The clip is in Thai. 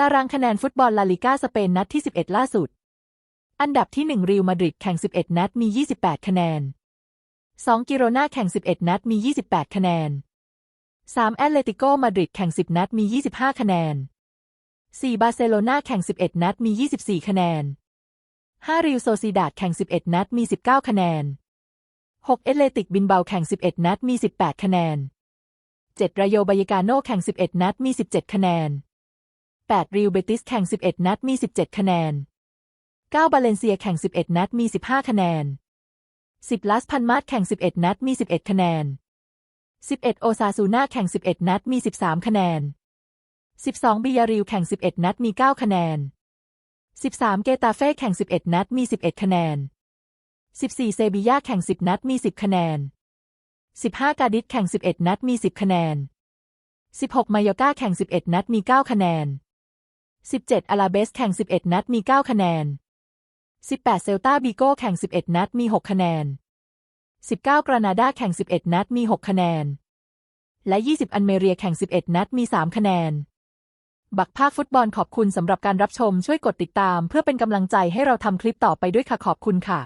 ตารางคะแนนฟุตบอลลาลิก้าสเปนนัดที่ 11 ล่าสุด อันดับที่ 1 ริวมาดริดแข่ง 11 นัดมี 28 คะแนน 2 กิโรนาแข่ง 11 นัดมี 28 คะแนน 3 แอตเลติโกมาดริดแข่ง 10 นัดมี 25 คะแนน 4 บาร์เซโลนาแข่ง 11 นัดมี 24 คะแนน 5 ริวโซซิดาดแข่ง 11 นัดมี 19 คะแนน 6 เอตเลติกบินเบาแข่ง 11 นัดมี 18 คะแนน 7 รายโยบายกาโนแข่ง 11 นัดมี 17 คะแนน 8ริวเบติสแข่ง 11 นัดมี 17 คะแนน 9 บาเลนเซียแข่ง 11 นัดมี 15 คะแนน 10 ลาสพันมาดแข่ง 11 นัดมี 11 คะแนน 11 โอซาซูน่าแข่ง 11 นัดมี 13 คะแนน 12 บิยาริวแข่ง 11 นัดมี 9 คะแนน 13 เกตาเฟ่แข่ง 11 นัดมี 11 คะแนน 14 เซบียาแข่ง 10 นัดมี 10 คะแนน 15 กาดิสแข่ง 11 นัดมี 10 คะแนน 16 มายอร์กาแข่ง 11 นัดมี 9 คะแนน 17 อาลาเบสแข่ง 11 นัดมี 9 คะแนน 18 เซลตาบิโก้แข่ง 11 นัดมี 6 คะแนน 19 กรานาดาแข่ง 11 นัดมี 6 คะแนน และ 20 อันเมเรียแข่ง 11 นัดมี 3 คะแนน บักภาคฟุตบอลขอบคุณสำหรับการรับชมช่วยกดติดตาม เพื่อเป็นกำลังใจให้เราทำคลิปต่อไปด้วยค่ะขอบคุณค่ะ